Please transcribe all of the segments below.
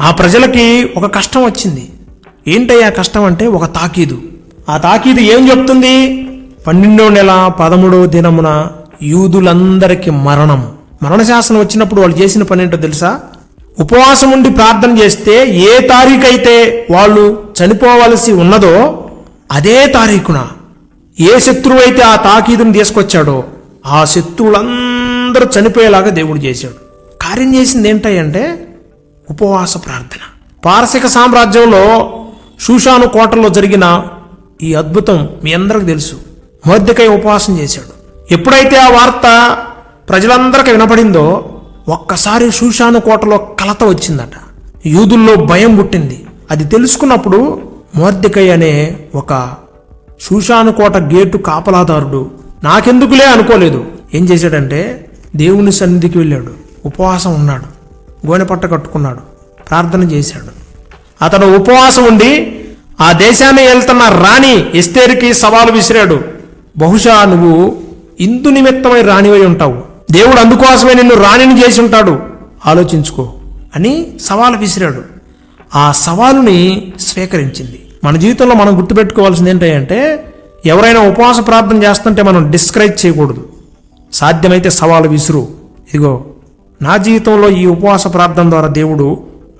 ఆ ప్రజలకి ఒక కష్టం వచ్చింది. ఏంటయ్యా కష్టం అంటే ఒక తాకీదు. ఆ తాకీదు ఏం చెప్తుంది? పన్నెండో నెల పదమూడవ దినమున యూదులందరికీ మరణం. మరణశాసనం వచ్చినప్పుడు వాళ్ళు చేసిన పని ఏంటో తెలుసా? ఉపవాసం ఉండి ప్రార్థన చేస్తే ఏ తారీఖు అయితే వాళ్ళు చనిపోవలసి ఉన్నదో అదే తారీఖున ఏ శత్రువు అయితే ఆ తాకీదుని తీసుకొచ్చాడో ఆ శత్రువులందరూ చనిపోయేలాగా దేవుడు చేశాడు. కార్యం చేసింది ఏంటంటే ఉపవాస ప్రార్థన. పారసిక సామ్రాజ్యంలో షూషాను కోటలో జరిగిన ఈ అద్భుతం మీ అందరికి తెలుసు. మోద్దకై ఉపవాసం చేశాడు. ఎప్పుడైతే ఆ వార్త ప్రజలందరికీ వినపడిందో ఒక్కసారి షూషాను కోటలో కలత వచ్చిందట. యూదుల్లో భయం పుట్టింది. అది తెలుసుకున్నప్పుడు మోర్దికై అనే ఒక షూషాను కోట గేటు కాపలాదారుడు నాకెందుకులే అనుకోలేదు. ఏం చేశాడంటే దేవుని సన్నిధికి వెళ్ళాడు. ఉపవాసం ఉన్నాడు. గోనెపట్ట కట్టుకున్నాడు. ప్రార్థన చేశాడు. అతను ఉపవాసం ఉండి ఆ దేశాన్ని వెళ్తున్న రాణి ఎస్తేరికి సవాలు విసిరాడు. బహుశా నువ్వు ఇందు నిమిత్తమై రాణివై ఉంటావు. దేవుడు అందుకోసమే నిన్ను రాణిని చేసి ఉంటాడు. ఆలోచించుకో అని సవాలు విసిరాడు. ఆ సవాలుని స్వీకరించింది. మన జీవితంలో మనం గుర్తుపెట్టుకోవాల్సింది ఏంటంటే ఎవరైనా ఉపవాస ప్రార్థన చేస్తుంటే మనం డిస్కరేజ్ చేయకూడదు. సాధ్యమైతే సవాలు విసురు. ఇదిగో నా జీవితంలో ఈ ఉపవాస ప్రార్థన ద్వారా దేవుడు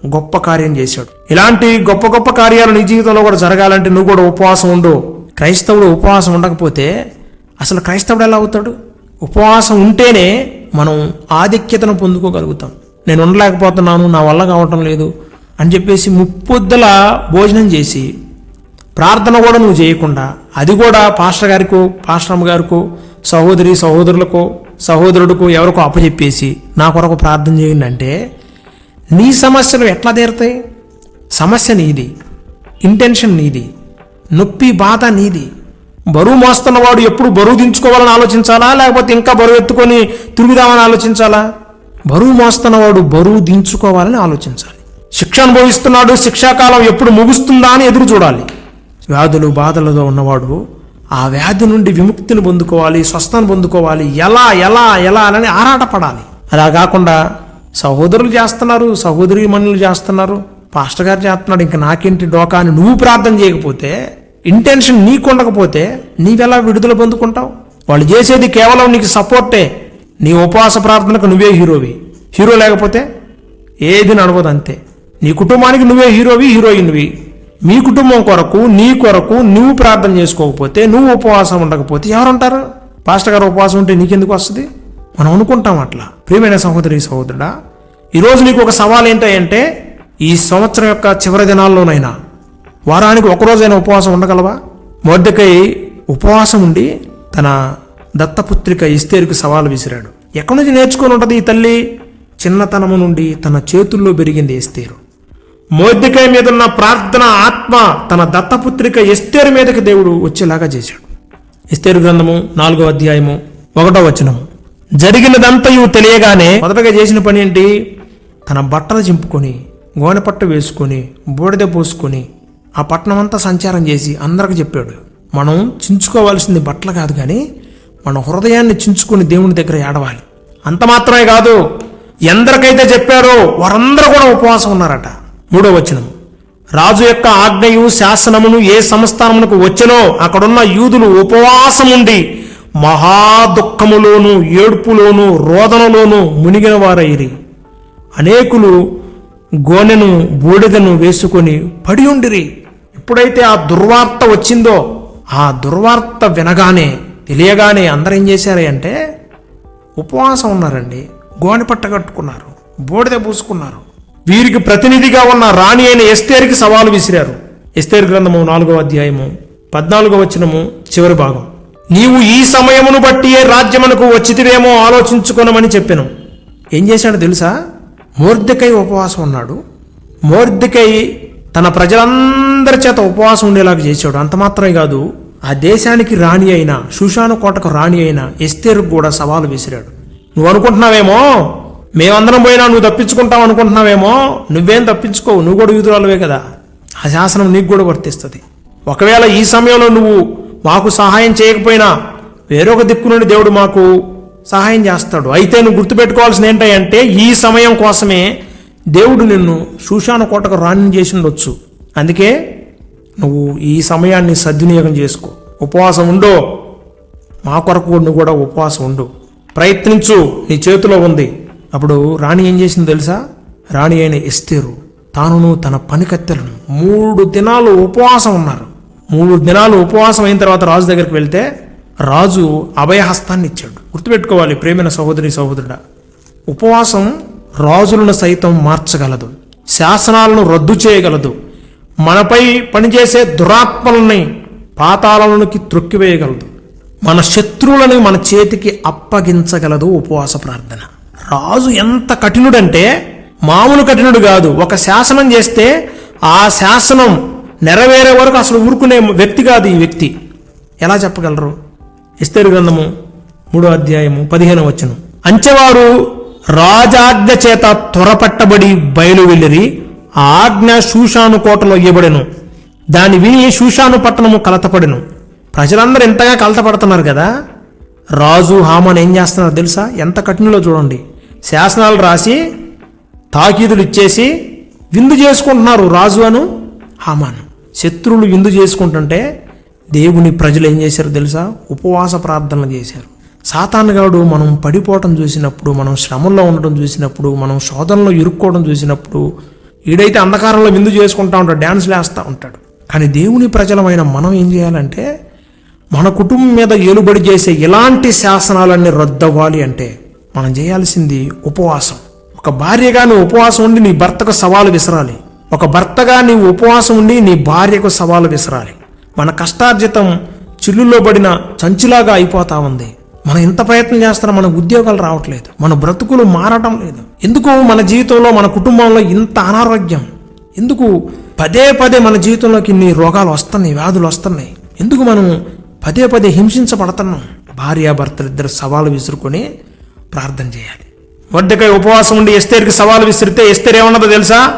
గొప్ప కార్యం చేశాడు. ఇలాంటి గొప్ప గొప్ప కార్యాలు నీ జీవితంలో కూడా జరగాలంటే నువ్వు కూడా ఉపవాసం ఉండు. క్రైస్తవుడు ఉపవాసం ఉండకపోతే అసలు క్రైస్తవుడు ఎలా అవుతాడు? ఉపవాసం ఉంటేనే మనం ఆధిక్యతను పొందుకోగలుగుతాం. నేను ఉండలేకపోతున్నాను నా వల్ల కావటం లేదు అని చెప్పేసి ముప్పొద్దుల భోజనం చేసి ప్రార్థన కూడా నువ్వు చేయకుండా అది కూడా పాస్టర్ గారికో పాస్టర్ అమ్మ గారికో సహోదరి సహోదరులకో సహోదరుడుకు ఎవరికో అప్పచెప్పేసి నా కొరకు ప్రార్థన చేయండి అంటే నీ సమస్యలు ఎట్లా తీరుతాయి? సమస్య నీది ఇంటెన్షన్ నీది నొప్పి బాధ నీది. బరువు మోస్తున్నవాడు ఎప్పుడు బరువు దించుకోవాలని ఆలోచించాలా? లేకపోతే ఇంకా బరువు ఎత్తుకొని తిరుగుదామని ఆలోచించాలా? బరువు మోస్తున్నవాడు బరువు దించుకోవాలని ఆలోచించాలి. శిక్ష అనుభవిస్తున్నాడు శిక్షాకాలం ఎప్పుడు ముగుస్తుందా అని ఎదురు చూడాలి. వ్యాధులు బాధలతో ఉన్నవాడు ఆ వ్యాధి నుండి విముక్తిని పొందుకోవాలి స్వస్థను పొందుకోవాలి. ఎలా ఎలా ఎలా అని ఆరాటపడాలి. అలా కాకుండా సహోదరులు చేస్తున్నారు సహోదరి మనులు చేస్తున్నారు పాస్టర్ గారు చేస్తున్నాడు ఇంకా నాకేంటి డోకా అని నువ్వు ప్రార్థన చేయకపోతే ఇంటెన్షన్ నీకు ఉండకపోతే నీవెలా విడుదల పొందుకుంటావు? వాళ్ళు చేసేది కేవలం నీకు సపోర్టే. నీ ఉపవాస ప్రార్థనకు నువ్వే హీరోవి. హీరో లేకపోతే ఏది నడవదు అంతే. నీ కుటుంబానికి నువ్వే హీరోవి హీరోయిన్వి. మీ కుటుంబం కొరకు నీ కొరకు నువ్వు ప్రార్థన చేసుకోకపోతే నువ్వు ఉపవాసం ఉండకపోతే ఎవరుంటారు? పాస్టర్ గారు ఉపవాసం ఉంటే నీకెందుకు వస్తుంది? మనం అనుకుంటాం అట్లా. ప్రియమైన సహోదరి సహోదరుడా ఈరోజు నీకు ఒక సవాల్ ఏంటంటే ఈ సంవత్సరం యొక్క చివరి దినాల్లోనైనా వారానికి ఒకరోజైనా ఉపవాసం ఉండగలవా? మొద్దకై ఉపవాసం ఉండి తన దత్తపుత్రిక ఇస్తేరుకు సవాలు విసిరాడు. ఎక్కడి నుంచి నేర్చుకొని ఉంటుంది ఈ తల్లి? చిన్నతనము నుండి తన చేతుల్లో పెరిగింది ఇస్తేరు. మోద్దికాయ మీద ఉన్న ప్రార్థన ఆత్మ తన దత్తపుత్రిక ఎస్తేరు మీదకి దేవుడు వచ్చేలాగా చేశాడు. ఎస్తేరు గ్రంథము నాలుగో అధ్యాయము ఒకటో వచనము. జరిగినదంతయు తెలియగానే మొదటగా చేసిన పని ఏంటి? తన బట్టలు చింపుకొని గోనెపట్టు వేసుకొని బూడిద పోసుకొని ఆ పట్టణం అంతా సంచారం చేసి అందరికి చెప్పాడు. మనం చించుకోవాల్సింది బట్టలు కాదు కానీ మన హృదయాన్ని చించుకొని దేవుని దగ్గర ఏడవాలి. అంత మాత్రమే కాదు ఎందరికైతే చెప్పారో వారందరూ కూడా ఉపవాసం ఉన్నారట. మూడో వచనం. రాజు యొక్క ఆజ్ఞయు శాసనమును ఏ సంస్థానమునకు వచ్చెనో అక్కడున్న యూదులు ఉపవాసం ఉండి మహా దుఃఖములోను ఏడ్పులోను రోదనలోను మునిగిన వారైరి అనేకులు గోనెను బూడిదను వేసుకొని పడి ఉండిరి. ఎప్పుడైతే ఆ దుర్వార్త వచ్చిందో ఆ దుర్వార్త వినగానే తెలియగానే అందరూ ఏం చేశారు అంటే ఉపవాసం ఉన్నారండి. గోనె పట్ట కట్టుకున్నారు. బూడిద పూసుకున్నారు. వీరికి ప్రతినిధిగా ఉన్న రాణి అయిన ఎస్తేరికి సవాలు విసిరారు. ఎస్తేరు గ్రంథము నాలుగో అధ్యాయము పద్నాలుగో వచనము చివరి భాగం. నీవు ఈ సమయమును బట్టి ఏ రాజ్యమునకు వచ్చితివేమో ఆలోచించుకునమని చెప్పాను. ఏం చేశాడో తెలుసా? మోర్దికై ఉపవాసం ఉన్నాడు. మోర్దికై తన ప్రజలందరి చేత ఉపవాసం ఉండేలాగా చేశాడు. అంత మాత్రమే కాదు ఆ దేశానికి రాణి అయిన సుషాను కోటకు రాణి అయిన ఎస్తేరుకు కూడా సవాలు విసిరాడు. నువ్వు అనుకుంటున్నావేమో? మేమందరం పోయినా నువ్వు తప్పించుకుంటావు అనుకుంటున్నావేమో నువ్వేం తప్పించుకోవు. నువ్వు కూడా యూదురాలువే కదా. ఆ శాసనం నీకు కూడా వర్తిస్తుంది. ఒకవేళ ఈ సమయంలో నువ్వు మాకు సహాయం చేయకపోయినా వేరొక దిక్కు నుండి దేవుడు మాకు సహాయం చేస్తాడు. అయితే నువ్వు గుర్తుపెట్టుకోవాల్సింది ఏంటంటే ఈ సమయం కోసమే దేవుడు నిన్ను శూషాన కోటకు రాణి చేసి ఉండొచ్చు. అందుకే నువ్వు ఈ సమయాన్ని సద్వినియోగం చేసుకో. ఉపవాసం ఉండో. మా కొరకు నువ్వు కూడా ఉపవాసం ఉండు. ప్రయత్నించు. నీ చేతిలో ఉంది. అప్పుడు రాణి ఏం చేసింది తెలుసా? రాణి అయిన ఎస్తేరు తానును తన పనికత్తెలను మూడు దినాలు ఉపవాసం ఉన్నారు. మూడు దినాలు ఉపవాసం అయిన తర్వాత రాజు దగ్గరికి వెళ్తే రాజు అభయహస్తాన్ని ఇచ్చాడు. గుర్తుపెట్టుకోవాలి ప్రేమైన సహోదరి సహోదరుడ. ఉపవాసం రాజులను సైతం మార్చగలదు శాసనాలను రద్దు చేయగలదు మనపై పనిచేసే దురాత్మలని పాతాలలోకి త్రొక్కివేయగలదు. మన శత్రువులను మన చేతికి అప్పగించగలదు ఉపవాస ప్రార్థన. రాజు ఎంత కఠినుడంటే మామూలు కఠినుడు కాదు. ఒక శాసనం చేస్తే ఆ శాసనం నెరవేరే వరకు అసలు ఊరుకునే వ్యక్తి కాదు ఈ వ్యక్తి. ఎలా చెప్పగలరు? ఇస్తేరు గ్రంథము మూడో అధ్యాయము పదిహేను వచ్చను అంచెవారు రాజాజ్ఞ చేత త్వరపట్టబడి బయలు వెళ్ళిరి ఆ ఆజ్ఞ శూషాను కోటలో ఇవ్వబడెను దాని విని శూషాను పట్టణము కలతపడెను. ప్రజలందరూ ఎంతగా కలతపడుతున్నారు కదా? రాజు హామాన్ ఏం చేస్తున్నారు తెలుసా? ఎంత కఠినలో చూడండి. శాసనాలు రాసి తాకీదులు ఇచ్చేసి విందు చేసుకుంటున్నారు రాజు అను హామాను. శత్రువులు విందు చేసుకుంటుంటే దేవుని ప్రజలు ఏం చేశారు తెలుసా? ఉపవాస ప్రార్థనలు చేశారు. సాతానుగాడు మనం పడిపోవటం చూసినప్పుడు మనం శ్రమంలో ఉండటం చూసినప్పుడు మనం శోధనలో ఇరుక్కోవడం చూసినప్పుడు ఈడైతే అంధకారంలో విందు చేసుకుంటా ఉంటాడు డ్యాన్స్లు వేస్తూ ఉంటాడు. కానీ దేవుని ప్రజలమైన మనం ఏం చేయాలంటే మన కుటుంబం మీద ఏలుబడి చేసే ఇలాంటి శాసనాలన్నీ రద్దవ్వాలి అంటే మనం చేయాల్సింది ఉపవాసం. ఒక భార్యగా నువ్వు ఉపవాసం ఉండి నీ భర్తకు సవాలు విసరాలి. ఒక భర్తగా నీవు ఉపవాసం ఉండి నీ భార్యకు సవాలు విసరాలి. మన కష్టార్జితం చిల్లులో పడిన చంచులాగా అయిపోతా ఉంది. మనం ఎంత ప్రయత్నం చేస్తున్నా మన ఉద్యోగాలు రావట్లేదు. మన బ్రతుకులు మారటం లేదు. ఎందుకు మన జీవితంలో మన కుటుంబంలో ఇంత అనారోగ్యం? ఎందుకు పదే పదే మన జీవితంలోకి ఇన్ని రోగాలు వస్తున్నాయి వ్యాధులు వస్తున్నాయి? ఎందుకు మనం పదే పదే హింసించబడుతున్నాం? భార్యాభర్తలు ఇద్దరు సవాలు విసురుకొని ప్రార్థన చేయాలి. వడ్డకై ఉపవాసం ఉండి ఎస్తేరికి సవాలు విసిరితే ఎస్తేరు ఏమన్నదో తెలుసా?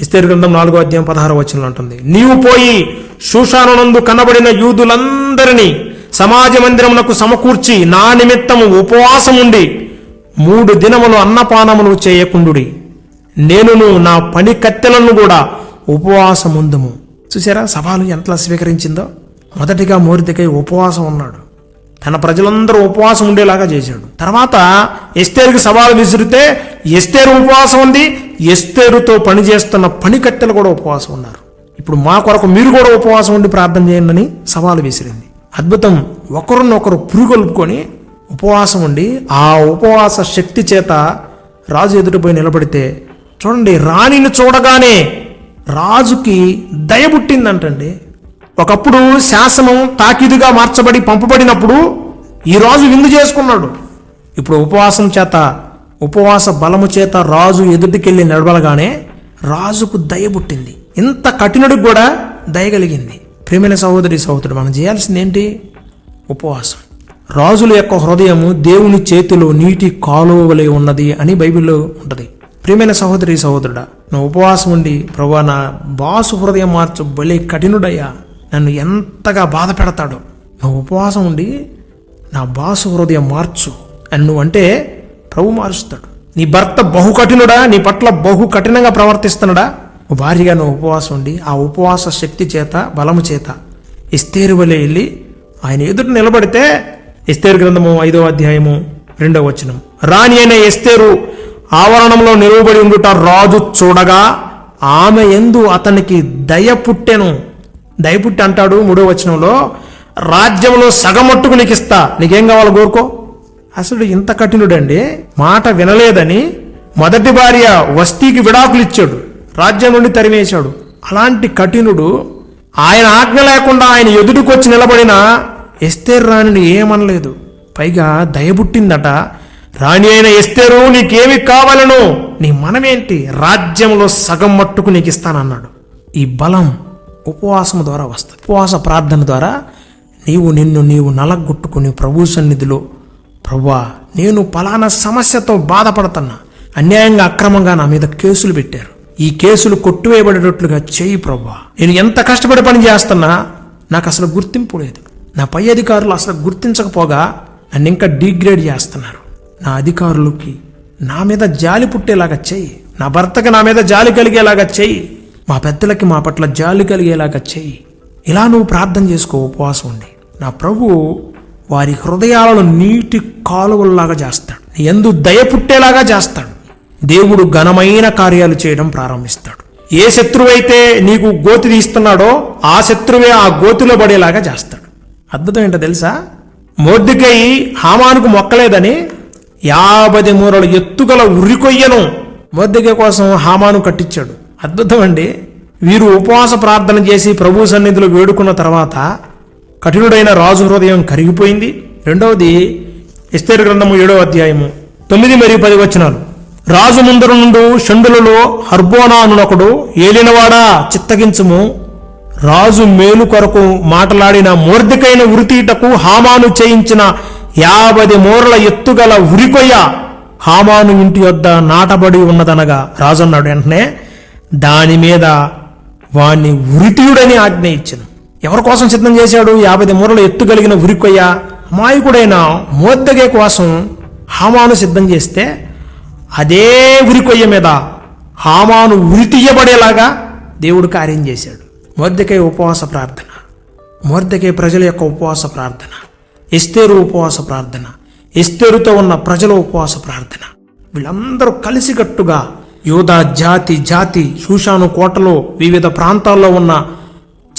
ఎస్తేరు గ్రంథం నాలుగో అధ్యాయం పదహారు వచనంలో ఉంటుంది. నీవు పోయి శూషానునందు కనబడిన యూదులందరినీ సమాజ మందిరమునకు సమకూర్చి నా నిమిత్తము ఉపవాసం ఉండి మూడు దినములు అన్నపానములు చేయకుండుడి. నేనును నా పని కత్తెలను కూడా ఉపవాసముందుము. చూసారా? సవాలు ఎంతలా స్వీకరించిందో? మొదటిగా మోరిదికై ఉపవాసం ఉన్నాడు. తన ప్రజలందరూ ఉపవాసం ఉండేలాగా చేశాడు. తర్వాత ఎస్తేరుకి సవాలు విసిరితే ఎస్తేరు ఉపవాసం ఉంది ఎస్తేరుతో పనిచేస్తున్న పని కట్టెలు కూడా ఉపవాసం ఉన్నారు. ఇప్పుడు మా కొరకు మీరు కూడా ఉపవాసం ఉండి ప్రార్థన చేయండి అని సవాలు విసిరింది. అద్భుతం ఒకరినొకరు పురుగొల్పుకొని ఉపవాసం ఉండి ఆ ఉపవాస శక్తి చేత రాజు ఎదుటిపోయి నిలబడితే చూడండి రాణిని చూడగానే రాజుకి దయ పుట్టిందంటండి. ఒకప్పుడు శాసనం తాకిదుగా మార్చబడి పంపబడినప్పుడు ఈ రాజు విందు చేసుకున్నాడు. ఇప్పుడు ఉపవాసం చేత ఉపవాస బలము చేత రాజు ఎదుటికెళ్ళి నడవలగానే రాజుకు దయ పుట్టింది. ఇంత కఠినుడికి కూడా దయ కలిగింది. ప్రేమైన సహోదరి సహోదరుడు మనం చేయాల్సింది ఏంటి? ఉపవాసం. రాజుల యొక్క హృదయము దేవుని చేతిలో నీటి కాలువ వలె ఉన్నది అని బైబిల్లో ఉంటుంది. ప్రియమైన సహోదరి సహోదరుడా నువ్వు ఉపవాసం ఉండి ప్రభా నా బాసు హృదయం మార్చు బలే కఠినుడయ్యా. నన్ను ఎంతగా బాధ పెడతాడో. నువ్వు ఉపవాసం ఉండి నా బాసు హృదయం మార్చు. అని నువ్వు అంటే ప్రభు మారుస్తాడు. నీ భర్త బహు కఠినుడా నీ పట్ల బహు కఠినంగా ప్రవర్తిస్తున్నాడా? నువ్వు భార్యగా నువ్వు ఉపవాసం ఉండి ఆ ఉపవాస శక్తి చేత బలము చేత ఇస్తేరు వలె వెళ్ళి ఆయన ఎదుట నిలబడితే ఎస్తేరు గ్రంథము ఐదో అధ్యాయము రెండో వచనం. రాణి అయిన ఎస్తేరు ఆవరణంలో నిలువబడి ఉండుట రాజు చూడగా ఆమె ఎందు అతనికి దయ పుట్టెను. దయ పుట్టి అంటాడు మూడో వచనంలో రాజ్యంలో సగమట్టుకు నీకు ఇస్తా నీకేం కావాలో కోరుకో? అసలు ఇంత కఠినుడండి. మాట వినలేదని మొదటి భార్య వస్తీకి విడాకులు ఇచ్చాడు రాజ్యం నుండి తరిమేశాడు. అలాంటి కఠినుడు ఆయన ఆజ్ఞ లేకుండా ఆయన ఎదుటికొచ్చి నిలబడిన ఎస్తేర్ రాణిని ఏమనలేదు. పైగా దయబుట్టిందట రాణి అయిన ఎస్తేరు నీకేమి కావాలను? నీ మనమేంటి? రాజ్యంలో సగం మట్టుకు నీకు ఇస్తానన్నాడు ఈ బలం ఉపవాసం ద్వారా వస్తుంది. ఉపవాస ప్రార్థన ద్వారా నీవు నిన్ను నీవు నలగొట్టుకుని ప్రభు సన్నిధిలో ప్రభువా నేను పలానా సమస్యతో బాధపడుతున్నా. అన్యాయంగా అక్రమంగా నా మీద కేసులు పెట్టారు. ఈ కేసులు కొట్టువేయబడేటట్లుగా చేయి ప్రభువా నేను ఎంత కష్టపడి పని చేస్తున్నా నాకు అసలు గుర్తింపు లేదు. నా పై అధికారులు అసలు గుర్తించకపోగా నన్ను ఇంకా డిగ్రేడ్ చేస్తున్నారు. నా అధికారులకి నా మీద జాలి పుట్టేలాగా చెయ్యి. నా భర్తకి నా మీద జాలి కలిగేలాగా చెయ్యి. మా పెద్దలకి మా పట్ల జాలి కలిగేలాగా చెయ్యి ఇలా నువ్వు ప్రార్థన చేసుకో ఉపవాసం ఉండి. నా ప్రభు వారి హృదయాలను నీటి కాలువల్లాగా చేస్తాడు. ఎందు దయ పుట్టేలాగా చేస్తాడు. దేవుడు ఘనమైన కార్యాలు చేయడం ప్రారంభిస్తాడు. ఏ శత్రువైతే నీకు గోతి తీస్తున్నాడో ఆ శత్రువే ఆ గోతిలో పడేలాగా చేస్తాడు. అద్భుతం ఏంటో తెలుసా? మోర్దికై హామానుకు మొక్కలేదని యాభై మూరల ఎత్తుగల ఉరికొయ్యను మోర్దిక కోసం హామాను కట్టించాడు. అద్భుతం అండి వీరు ఉపవాస ప్రార్థన చేసి ప్రభు సన్నిధిలో వేడుకున్న తర్వాత కఠినుడైన రాజు హృదయం కరిగిపోయింది. రెండవది ఎస్తేరు గ్రంథము ఏడవ అధ్యాయము తొమ్మిది మరియు పది వచనాలు. రాజు ముందర నుండు షండులలో హర్బోనా అనునొకడు ఏలినవాడా చిత్తగించుము. రాజు మేలు కొరకు మాటలాడిన మూర్ధికైన ఉరితీటకు హామాను చేయించిన యాభై మూరల ఎత్తుగల ఉరికొయ్య హామాను ఇంటి వద్ద నాటబడి ఉన్నదనగా రాజు అన్నాడు. వెంటనే దాని మీద వాణ్ణి ఉరితీయుడని ఆజ్ఞ ఇచ్చాను. ఎవరి కోసం సిద్ధం చేశాడు? యాభై మూరలు ఎత్తు కలిగిన ఉరికొయ్య మాయకుడైన మోద్దగే కోసం హామాను సిద్ధం చేస్తే అదే ఉరికొయ్య మీద హామాను ఉరితీయబడేలాగా దేవుడు కార్యం చేశాడు. మోర్దకే ఉపవాస ప్రార్థన మోర్దకే ప్రజల యొక్క ఉపవాస ప్రార్థన ఎస్తేరు ఉపవాస ప్రార్థన ఎస్తేరుతో ఉన్న ప్రజల ఉపవాస ప్రార్థన. వీళ్ళందరూ కలిసికట్టుగా యోధా జాతి జాతి శూషాను కోటలో వివిధ ప్రాంతాల్లో ఉన్న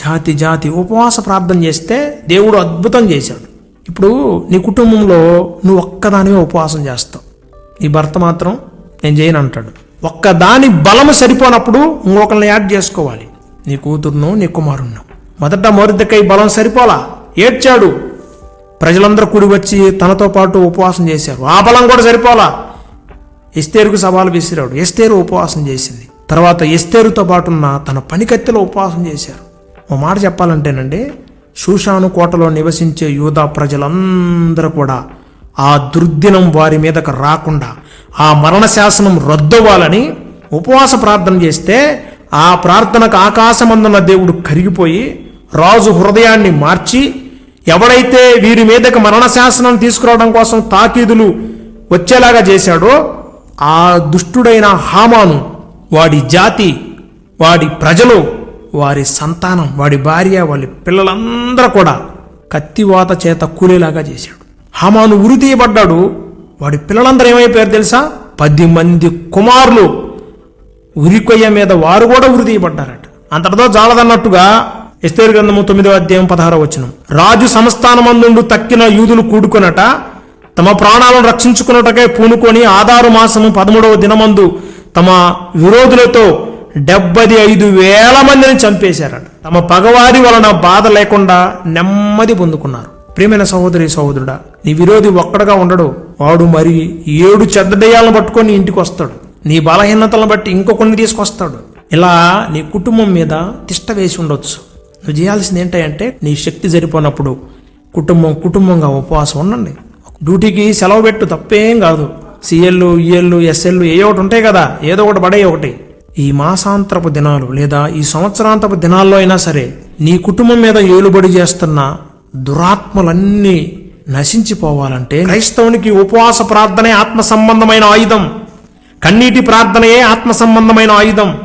జాతి జాతి ఉపవాస ప్రార్థన చేస్తే దేవుడు అద్భుతం చేశాడు. ఇప్పుడు నీ కుటుంబంలో నువ్వు ఒక్కదానివే ఉపవాసం చేస్తావు. నీ భర్త మాత్రం నేను చేయను అంటాడు. ఒక్కదాని బలము సరిపోనప్పుడు ఇంకొకరిని యాడ్ చేసుకోవాలి. నీ కూతురును నీ కుమారుణ్ణు. మొదట మొరిద్దకై బలం సరిపోలా? ఏడ్చాడు. ప్రజలందరూ కూడి వచ్చి తనతో పాటు ఉపవాసం చేశారు. ఆ బలం కూడా సరిపోలా? ఎస్తేరుకు సవాలు విసిరాడు. ఎస్తేరు ఉపవాసం చేసింది. తర్వాత ఎస్తేరుతో పాటున్న తన పనికత్తెలో ఉపవాసం చేశారు. ఓ మాట చెప్పాలంటేనండి శూషాను కోటలో నివసించే యూదా ప్రజలందరూ కూడా ఆ దుర్దినం వారి మీదకు రాకుండా ఆ మరణ శాసనం రద్దవ్వాలని ఉపవాస ప్రార్థన చేస్తే ఆ ప్రార్థనకు ఆకాశమందున్న దేవుడు కరిగిపోయి రాజు హృదయాన్ని మార్చి ఎవడైతే వీరి మీదకి మరణ శాసనం తీసుకురావడం కోసం తాకీదులు వచ్చేలాగా చేశాడో ఆ దుష్టుడైన హామాను వాడి జాతి వాడి ప్రజలు వారి సంతానం వాడి భార్య వాళ్ళ పిల్లలందరూ కూడా కత్తివాత చేత కూలేలాగా చేశాడు. హామాను ఉరి తీయబడ్డాడు. వాడి పిల్లలందరూ ఏమైపోయారు తెలుసా? పది మంది కుమారులు ఉరికొయ్య మీద వారు కూడా ఉరి తీయబడ్డారట. అంతటితో జాలదన్నట్టుగా ఎస్తేరు గ్రంథము తొమ్మిదో అధ్యాయం పదహారో వచ్చినం రాజు సంస్థానమందుండు తక్కిన యూదులు కూడుకొనట తమ ప్రాణాలను రక్షించుకున్నటకై పూనుకొని ఆధారు మాసము పదమూడవ దినమందు తమ విరోధులతో డెబ్బది ఐదు వేల మందిని చంపేశారట. తమ పగవారి వలన బాధ లేకుండా నెమ్మది పొందుకున్నారు. ప్రియమైన సహోదరి సహోదరుడా నీ విరోధి ఒక్కడగా ఉండడు. వాడు మరి ఏడు చెడ్డ పట్టుకొని ఇంటికి వస్తాడు. నీ బలహీనతలను బట్టి ఇంకొకరిని తీసుకొస్తాడు. ఇలా నీ కుటుంబం మీద తిష్ట వేసి ఉండొచ్చు. నువ్వు చేయాల్సింది ఏంటంటే నీ శక్తి సరిపోనప్పుడు కుటుంబం కుటుంబంగా ఉపవాసం ఉండండి. డ్యూటీకి సెలవు పెట్టు తప్పేం కాదు. సిఎల్లు ఈఎల్లు ఎస్ఎల్లు ఏ ఒకటి ఉంటాయి కదా ఏదో ఒకటి పడే ఒకటి. ఈ మాసాంతరపు దినాలు లేదా ఈ సంవత్సరాంతపు దినాల్లో అయినా సరే నీ కుటుంబం మీద ఏలుబడి చేస్తున్న దురాత్మలన్నీ నశించిపోవాలంటే క్రైస్తవునికి ఉపవాస ప్రార్థనే ఆత్మ సంబంధమైన ఆయుధం. కన్నీటి ప్రార్థనయే ఆత్మ సంబంధమైన ఆయుధం.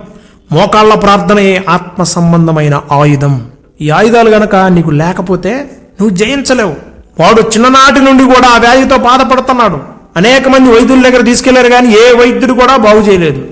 మోకాళ్ళ ప్రార్థనయే ఆత్మ సంబంధమైన ఆయుధం. ఈ ఆయుధాలు గనక నీకు లేకపోతే నువ్వు జయించలేవు. వాడు చిన్ననాటి నుండి కూడా ఆ వ్యాధితో బాధపడుతున్నాడు. అనేక మంది వైద్యుల దగ్గర తీసుకెళ్ళారు కానీ ఏ వైద్యుడు కూడా బాగు చేయలేదు.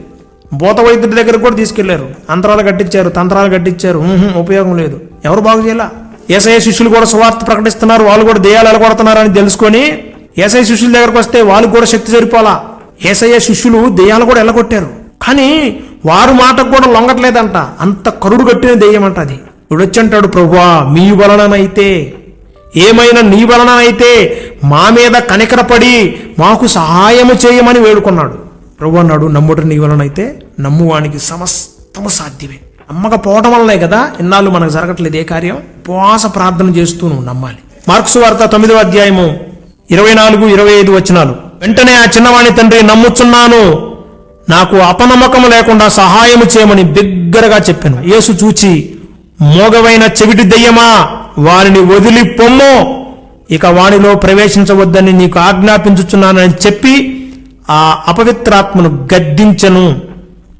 భూత వైద్యుడి దగ్గర కూడా తీసుకెళ్ళారు. అంతరాలు కట్టించారు తంత్రాలు కట్టించారు. ఉపయోగం లేదు. ఎవరు బాగు చేయాల? ఏసఐ శిష్యులు కూడా సువార్త ప్రకటిస్తున్నారు. వాళ్ళు కూడా దేయాలు ఎలగొడుతున్నారు తెలుసుకొని ఏసఐ శిష్యుల దగ్గరకు వస్తే వాళ్ళకు కూడా శక్తి సరిపోలా ఏసఐ శిష్యులు దెయ్యాలు కూడా ఎల్లగొట్టారు కానీ వారు మాటకు కూడా లొంగట్లేదంట. అంత కరుడు కట్టిన దెయ్యమంట అది. విడొచ్చంటాడు ప్రభువా మీ వలననైతే ఏమైనా నీ వలననైతే మా మీద కనికరపడి మాకు సహాయము చేయమని వేడుకున్నాడు. ప్రభు అన్నాడు నమ్ముట నీ వలనైతే నమ్మువానికి సమస్తము సాధ్యమే. నమ్మకపోవటం వల్లే కదా ఇన్నాళ్ళు మనకు జరగట్లేదు ఏ కార్యం? ఉపవాస ప్రార్థన చేస్తూ నువ్వు నమ్మాలి. మార్క్స్ వార్త తొమ్మిదవ అధ్యాయము ఇరవై నాలుగు ఇరవై ఐదు వచనాలు. వెంటనే ఆ చిన్నవాణి తండ్రి నమ్ముచున్నాను. నాకు అపనమ్మకం లేకుండా సహాయము చేయమని బిగ్గరగా చెప్పాను. యేసు చూచి మోగవైన చెవిటి దెయ్యమా? వారిని వదిలి పొమ్ము. ఇక వానిలో ప్రవేశించవద్దని నీకు ఆజ్ఞాపించుచున్నానని చెప్పి ఆ అపవిత్రాత్మను గద్దించను.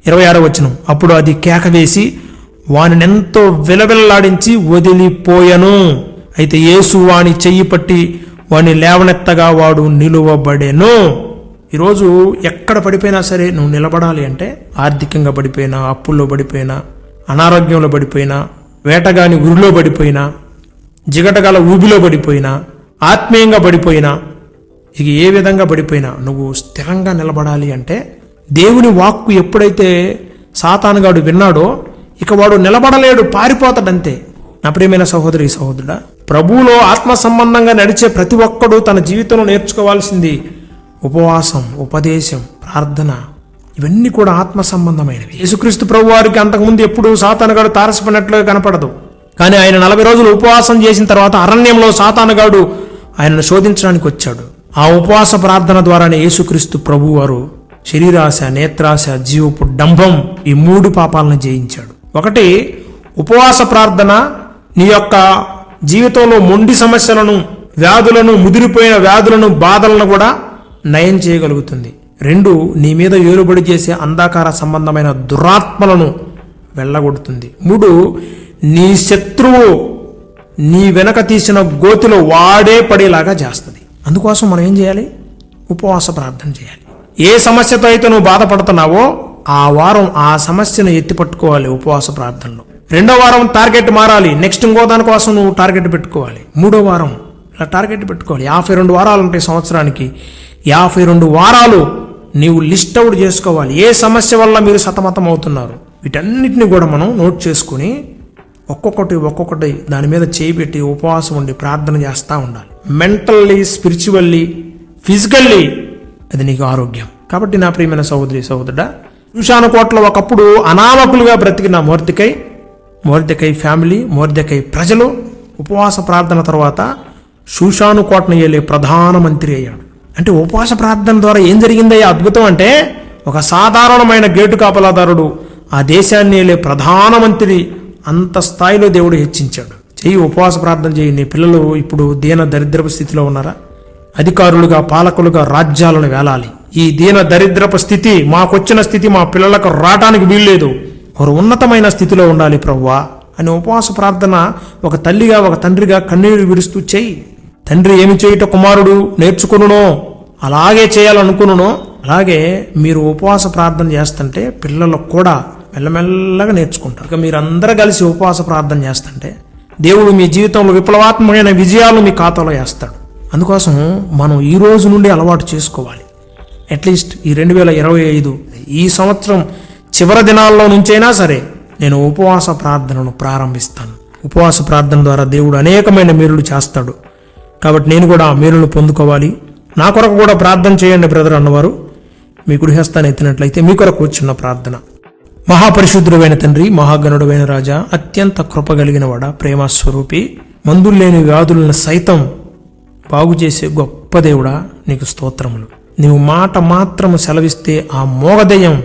ఇరవై ఆరో వచనం. అప్పుడు అది కేక వేసి వానినెంతో విలవిల్లాడించి వదిలిపోయను అయితే యేసు వాని చెయ్యి పట్టి వాని లేవనెత్తగా వాడు నిలువబడెను. ఈరోజు ఎక్కడ పడిపోయినా సరే నువ్వు నిలబడాలి అంటే ఆర్థికంగా పడిపోయినా అప్పుల్లో పడిపోయినా అనారోగ్యంలో పడిపోయినా వేటగాని ఉరిలో పడిపోయినా జిగటగల ఊబిలో పడిపోయినా ఆత్మీయంగా పడిపోయినా ఇక ఏ విధంగా పడిపోయినా నువ్వు స్థిరంగా నిలబడాలి అంటే దేవుని వాక్కు ఎప్పుడైతే సాతానుగాడు విన్నాడో ఇక వాడు నిలబడలేడు పారిపోతాడంతే. నా ప్రియమైన సహోదరి సహోదరుడా ప్రభువులో ఆత్మ సంబంధంగా నడిచే ప్రతి ఒక్కడు తన జీవితంలో నేర్చుకోవాల్సింది ఉపవాసం ఉపదేశం ప్రార్థన ఇవన్నీ కూడా ఆత్మ సంబంధమైనవి. యేసుక్రీస్తు ప్రభు వారికి అంతకుముందు ఎప్పుడు సాతానుగాడు తారసపడినట్లుగా కనపడదు. కానీ ఆయన నలభై రోజులు ఉపవాసం చేసిన తర్వాత అరణ్యంలో సాతానుగాడు ఆయనను శోధించడానికి వచ్చాడు. ఆ ఉపవాస ప్రార్థన ద్వారానే యేసుక్రీస్తు ప్రభు వారు శరీరాశ నేత్రాశ జీవపు డంభం ఈ మూడు పాపాలను జయించాడు. ఒకటి ఉపవాస ప్రార్థన నీ యొక్క జీవితంలో మొండి సమస్యలను వ్యాధులను ముదిరిపోయిన వ్యాధులను బాధలను కూడా నయం చేయగలుగుతుంది. రెండు నీ మీద ఏలుబడి చేసే అంధాకార సంబంధమైన దురాత్మలను వెళ్ళగొడుతుంది. మూడు నీ శత్రువు నీ వెనక తీసిన గోతిలో వాడే పడేలాగా చేస్తుంది. అందుకోసం మనం ఏం చేయాలి? ఉపవాస ప్రార్థన చేయాలి. ఏ సమస్యతో అయితే నువ్వు బాధపడుతున్నావో ఆ వారం ఆ సమస్యను ఎత్తి పట్టుకోవాలి ఉపవాస ప్రార్థనలో. రెండో వారం టార్గెట్ మారాలి. నెక్స్ట్ ఇంకో దానికోసం నువ్వు టార్గెట్ పెట్టుకోవాలి. మూడో వారం ఇలా టార్గెట్ పెట్టుకోవాలి. యాభై రెండు వారాలు ఉంటాయి సంవత్సరానికి. యాభై రెండు వారాలు నీవు లిస్ట్ అవుట్ చేసుకోవాలి. ఏ సమస్య వల్ల మీరు సతమతం అవుతున్నారు వీటన్నిటిని కూడా మనం నోట్ చేసుకుని ఒక్కొక్కటి ఒక్కొక్కటి దాని మీద చేయి పెట్టి ఉపవాసం ఉండి ప్రార్థన చేస్తూ ఉండాలి. మెంటల్లీ స్పిరిచువల్లీ ఫిజికల్లీ అది నీకు ఆరోగ్యం. కాబట్టి నా ప్రియమైన సహోదరి సహోదరుడా చూశాను కోట్ల ఒకప్పుడు అనామకులుగా బ్రతికిన మోర్తికై మోర్తికై ఫ్యామిలీ మోర్తికై ప్రజలు ఉపవాస ప్రార్థన తర్వాత షూషాను కోటను ఏలే ప్రధానమంత్రి అయ్యాడు. అంటే ఉపవాస ప్రార్థన ద్వారా ఏం జరిగిందయ్యా అద్భుతం అంటే ఒక సాధారణమైన గేటు కాపలాదారుడు ఆ దేశాన్ని ఏలే ప్రధానమంత్రి అంత స్థాయిలో దేవుడు హెచ్చించాడు. చెయ్యి ఉపవాస ప్రార్థన చేయి నీ పిల్లలు ఇప్పుడు దీన దరిద్రపు స్థితిలో ఉన్నారా? అధికారులుగా పాలకులుగా రాజ్యాలను వేలాలి. ఈ దీన దరిద్రపు స్థితి మాకొచ్చిన స్థితి మా పిల్లలకు రావటానికి వీల్లేదు. వారు ఉన్నతమైన స్థితిలో ఉండాలి ప్రవ్వా అని ఉపవాస ప్రార్థన ఒక తల్లిగా ఒక తండ్రిగా కన్నీరు విడుస్తూ చెయ్యి. తండ్రి ఏమి చేయుట కుమారుడు నేర్చుకునునో? అలాగే చేయాలనుకునునో? అలాగే మీరు ఉపవాస ప్రార్థన చేస్తుంటే పిల్లలకు కూడా మెల్లమెల్లగా నేర్చుకుంటారు. ఇక మీరందరూ కలిసి ఉపవాస ప్రార్థన చేస్తుంటే దేవుడు మీ జీవితంలో విప్లవాత్మకమైన విజయాలు మీ ఖాతాలో వేస్తాడు. అందుకోసం మనం ఈ రోజు నుండి అలవాటు చేసుకోవాలి. అట్లీస్ట్ ఈ రెండు వేల ఇరవై ఐదు ఈ సంవత్సరం చివరి దినాల్లో నుంచైనా సరే నేను ఉపవాస ప్రార్థనను ప్రారంభిస్తాను. ఉపవాస ప్రార్థన ద్వారా దేవుడు అనేకమైన మేలులు చేస్తాడు. కాబట్టి నేను కూడా ఆ మేలును పొందుకోవాలి. నా కొరకు కూడా ప్రార్థన చేయండి బ్రదర్ అన్నవారు. మీ గృహస్థాన్ని ఎత్తినట్లయితే మీ కొరకు వచ్చిన ప్రార్థన. మహాపరిశుద్ధుడైన తండ్రి మహాగణుడైన రాజా అత్యంత కృపగలిగిన వాడ ప్రేమ స్వరూపి మందులేని వ్యాధులను సైతం బాగు చేసే గొప్ప దేవుడా నీకు స్తోత్రములు. నీవు మాట మాత్రము సెలవిస్తే ఆ మోగదయం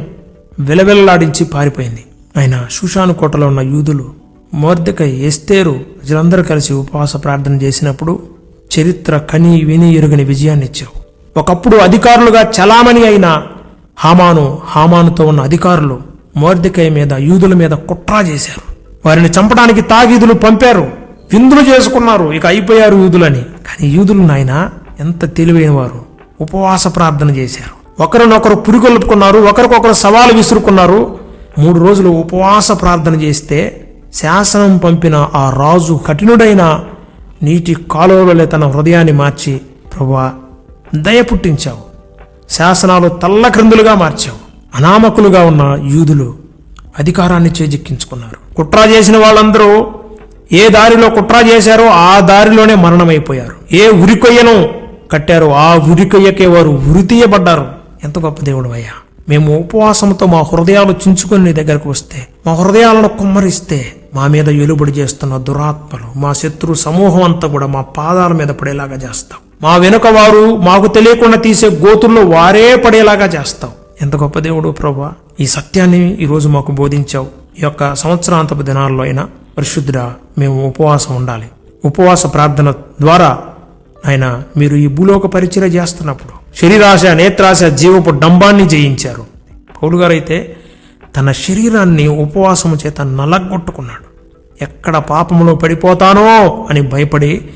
విలవిల్లాడించి పారిపోయింది. ఆయన శుషాను కోటలో ఉన్న యూదులు మోర్దిక ఎస్తేరు ప్రజలందరూ కలిసి ఉపవాస ప్రార్థన చేసినప్పుడు చరిత్ర కని విని ఎరుగని విజయాన్ని ఇచ్చావు. ఒకప్పుడు అధికారులుగా చలామణి అయిన హామాను హామానుతో ఉన్న అధికారులు మోర్దికై మీద యూదుల మీద కుట్ర చేశారు. వారిని చంపడానికి తాగీదులు పంపారు. విందులు చేసుకున్నారు. ఇక అయిపోయారు యూదులని. కానీ యూదులు నాయన ఎంత తెలివైన వారు ఉపవాస ప్రార్థన చేశారు. ఒకరినొకరు పురికొల్పుకున్నారు ఒకరికొకరు సవాలు విసురుకున్నారు. మూడు రోజులు ఉపవాస ప్రార్థన చేస్తే శాసనం పంపిన ఆ రాజు కఠినుడైన నీటి కాలువలే తన హృదయాన్ని మార్చి ప్రభా దయ పుట్టించావు. శాసనాలు తల్ల క్రిందులుగా మార్చావు. అనామకులుగా ఉన్న యూదులు అధికారాన్ని చేజిక్కించుకున్నారు. కుట్ర చేసిన వాళ్ళందరూ ఏ దారిలో కుట్ర చేశారో ఆ దారిలోనే మరణమైపోయారు. ఏ ఉరికొయ్యను కట్టారో ఆ ఉరికొయ్యకే వారు ఉరితీయబడ్డారు ఎంత గొప్ప దేవుడు అయ్యా మేము ఉపవాసంతో మా హృదయాలు చించుకొని నీ దగ్గరకు వస్తే మా హృదయాలను కుమ్మరిస్తే మా మీద ఎలుబడి చేస్తున్న దురాత్మలు మా శత్రు సమూహం అంతా కూడా మా పాదాల మీద పడేలాగా చేస్తాం. మా వెనుక వారు మాకు తెలియకుండా తీసే గోతుల్లో వారే పడేలాగా చేస్తాం. ఎంత గొప్ప దేవుడు ప్రభా. ఈ సత్యాన్ని ఈరోజు మాకు బోధించావు. ఈ యొక్క సంవత్సరాంతపు దినాల్లో అయినా పరిశుద్ధుడా మేము ఉపవాసం ఉండాలి. ఉపవాస ప్రార్థన ద్వారా ఆయన మీరు ఈ భూలోక పరిచయం చేస్తున్నప్పుడు శరీరాశ నేత్రాశ జీవపు డంబాన్ని జయించారు. పౌలు గారైతే అయితే తన శరీరాన్ని ఉపవాసము చేత నలగొట్టుకున్నాడు. ఎక్కడ పాపములో పడిపోతానో అని భయపడి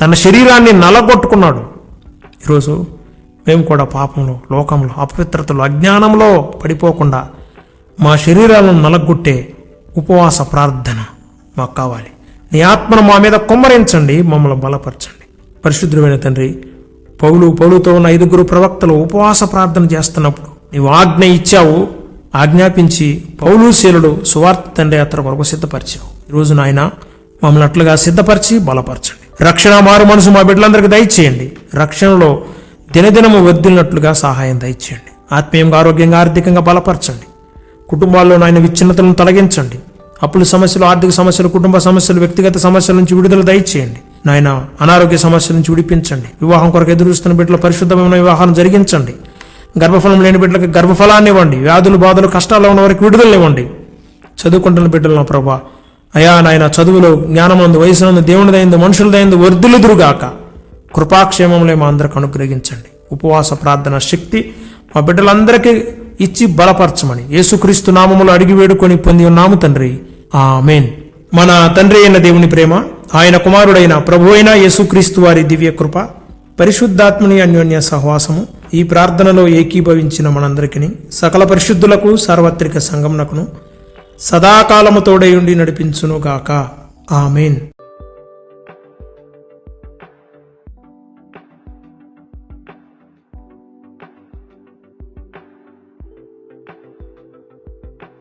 తన శరీరాన్ని నలగొట్టుకున్నాడు. ఈరోజు మేము కూడా పాపంలో లోకంలో అపవిత్రతలో అజ్ఞానంలో పడిపోకుండా మా శరీరాలను నలగొట్టే ఉపవాస ప్రార్థన మాకు కావాలి. నీ ఆత్మను మా మీద కుమ్మరించండి మమ్మల్ని బలపరచండి. పరిశుద్ధమైన తండ్రి పౌలు పౌలుతో ఉన్న ఐదుగురు ప్రవక్తలు ఉపవాస ప్రార్థన చేస్తున్నప్పుడు నీవు ఆజ్ఞ ఇచ్చావు ఆజ్ఞాపించి పౌలు శీలుడు సువార్త తండ్రి అతను కొరకు సిద్ధపరిచావు. ఈరోజు నాయన మమ్మల్ని అట్లుగా సిద్ధపరిచి బలపరచండి. రక్షణ మారు మనసు మా బిడ్డలందరికీ దయచేయండి. రక్షణలో దినదినము వర్ధిల్లినట్లుగా సహాయం దయచేయండి. ఆత్మీయంగా ఆరోగ్యంగా ఆర్థికంగా బలపరచండి. కుటుంబాల్లో నాయన విచ్ఛిన్నతలను తొలగించండి. అప్పుల సమస్యలు ఆర్థిక సమస్యలు కుటుంబ సమస్యలు వ్యక్తిగత సమస్యల నుంచి విడుదల దయచేయండి. నాయన అనారోగ్య సమస్యల నుంచి విడిపించండి. వివాహం కొరకు ఎదురుస్తున్న బిడ్డల పరిశుద్ధమైన వివాహాన్ని జరిగించండి. గర్భఫలం లేని బిడ్డలకు గర్భఫలాన్ని ఇవ్వండి. వ్యాధులు బాధలు కష్టాల్లో ఉన్న వారికి విడుదలనివ్వండి చదువుకుంటున్న బిడ్డలను ప్రభా అయా నాయన చదువులో జ్ఞానమందు వయసునందు దేవునిదైంది మనుషులదైంది వర్ధులుదురుగాక కృపాక్షేమంలో మా అందరికి అనుగ్రహించండి. ఉపవాస ప్రార్థన శక్తి మా బిడ్డలందరికీ ఇచ్చి బలపరచమని యేసుక్రీస్తు నామములు అడిగి వేడుకొని పొంది ఉన్నాము తండ్రి. ఆమెన్. మన తండ్రి అయిన దేవుని ప్రేమ ఆయన కుమారుడైన ప్రభు అయిన యేసుక్రీస్తు వారి దివ్య కృప పరిశుద్ధాత్మని అన్యోన్య సహవాసము ఈ ప్రార్థనలో ఏకీభవించిన మనందరికీ సకల పరిశుద్ధులకు సార్వత్రిక సంగమునకును సదాకాలము తోడయుండి నడిపించునుగాక. ఆమెన్.